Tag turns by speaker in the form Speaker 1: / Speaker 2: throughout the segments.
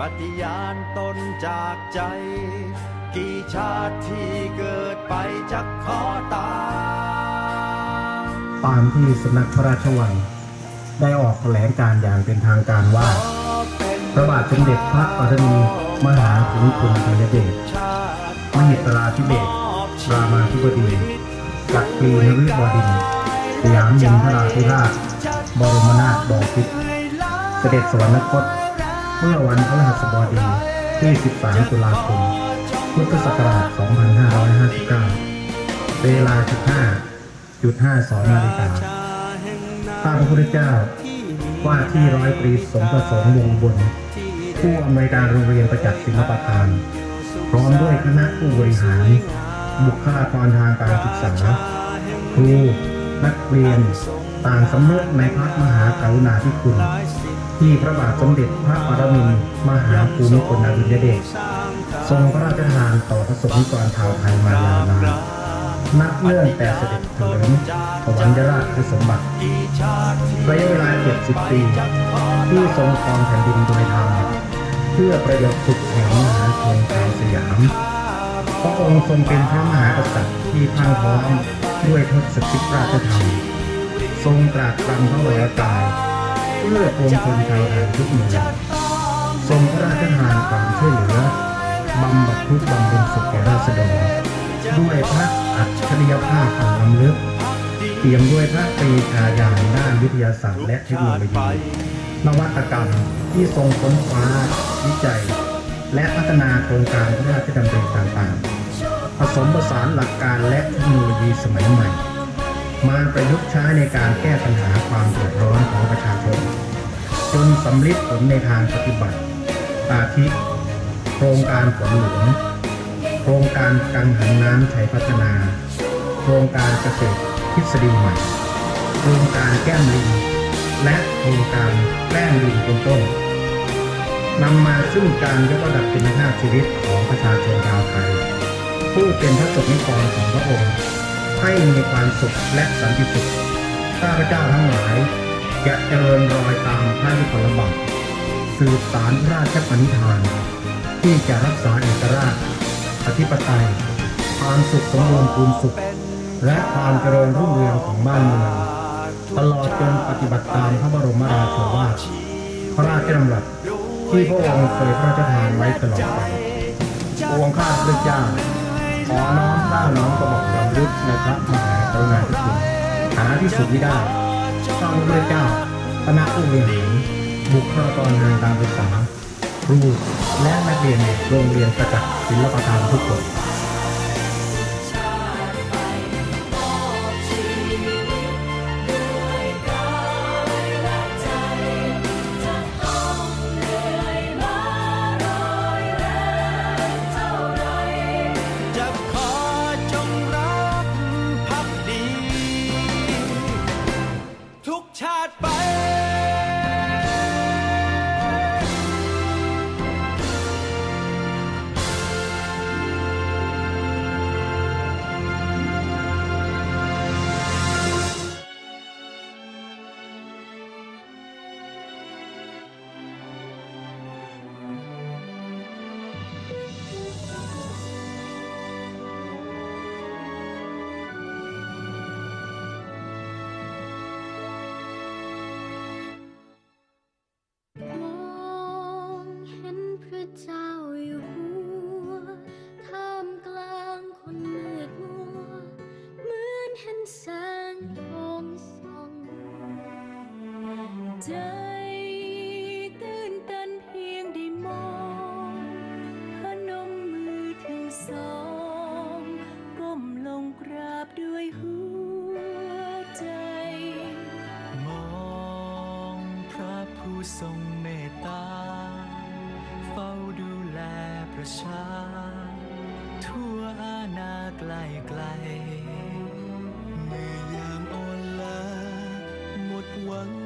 Speaker 1: ปฏิญาณตนจากใจ กี่ชาติที่เกิดไปจะขอตาม
Speaker 2: ตามที่สำนักพระราชวัง ได้ออกแถลงการอย่างเป็นทางการว่า พระบาทสมเด็จพระปรมินมหาภูมิพลอดุลยเดชมหิตราธิเบศรามาธิบดีจักรีนฤบดินสยามยินทราธิราชบรมนาถบพิตรเสด็จสวรรคต เมื่อวันพฤหัสบดีที่ 13 ตุลาคม พุทธศักราช 2559 เวลา 15.52 นาฬิกาข้าพระพุทธเจ้าว่าที่ร้อยตรีสมประสงค์วงศ์บนผู้อำนวยการโรงเรียนประจักษ์ศิลปทาน พร้อมด้วยคณะผู้บริหาร บุคลากรทางการศึกษา ครู นักเรียน ต่างสำนึกในพระมหากรุณาธิคุณ ที่พระบาทสมเด็จพระปรมินทรมหาภูมิพลอดุลยเดชทรงพระราชทานต่อพระสงฆ์นิกรชาวไทยมายาวนานนับเนื่องแต่เสด็จเถลิมถวัญราชสมบัติระยะเวลา70ปี ที่ทรงครองแผ่นดินโดยธรรมเพื่อประโยชน์สุขแห่งมหาชนชาวสยาม พระองค์ทรงเป็นพระมหากษัตริย์ที่พังพร้อมด้วยทศพิธราชธรรม ทรงตรากตรำพระวรกาย เพื่อปวงชนชาวไทยทุกหมู่ทรงพระราชทานความช่วยเหลือบำบัดทุกข์บำรุงสุขแก่ราษฎรด้วยพระอัจฉริยภาพอันล้ำลึกเตรียมด้วยพระปรีชาญาณด้านวิทยาศาสตร์และเทคโนโลยีนวัตกรรมที่ทรงค้นคว้าวิจัย และพัฒนาโครงการพระราชดำริต่างๆ ผสมผสานหลักการและเทคโนโลยีสมัยใหม่ มาประยุกต์ใช้ในการแก้ปัญหาความเดือดร้อนของประชาชน นสำลิดผลในทางปฏิบัติ อาทิโครงการฝนหลวง โครงการกังหันน้ำไทยพัฒนา โครงการเกษตรทฤษฎีใหม่ โครงการแก้มลิง และโครงการแกล้งลิงเป็นต้นนำมาซึ่งการยกระดับคุณภาพชีวิตของประชาชนชาวไทย ผู้เป็นพระสงฆ์นิกรของพระองค์ ให้มีความสุขและสันติสุขข้าพเจ้าทั้งหลาย จะเจริญรอยตามพระยุคลบาทสืบสารพระราชปณิธาน ที่จะรักษาเอกราชอธิปไตยความสุขสมบูรณ์ภูมิสุข และความเจริญรุ่งเรืองของบ้านเมือง ตลอดจนปฏิบัติตามพระบรมราโชวาทพระราชดำรัสที่พระองค์เคยพระราชทานไว้ตลอดไปปวงข้าพระเจ้าขอน้อมก้าน้อมกระบอกรำลึกในพระมหากรุณาธิคุณหาที่สุดไม่ได้ ข้าพระเจ้าคณะผู้บริหารบุคลากรทางการศึกษาครูและนักเรียนโรงเรียนประจักษ์ศิลปทานทุกคน
Speaker 3: เจ้าอยู่หัวท่ามกลางคนมืดมัว เหมือนเห็นแสงทองส่องใจตื่นตันเพียงได้มองพนมมือทั้งสองก้มลงกราบด้วยหัวใจ
Speaker 1: มองพระผู้ทรงเมตตา ประชา ทั่วอาณาไกลไกล เมื่อยามอ่อนล้าหมดหวัง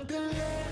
Speaker 1: uncle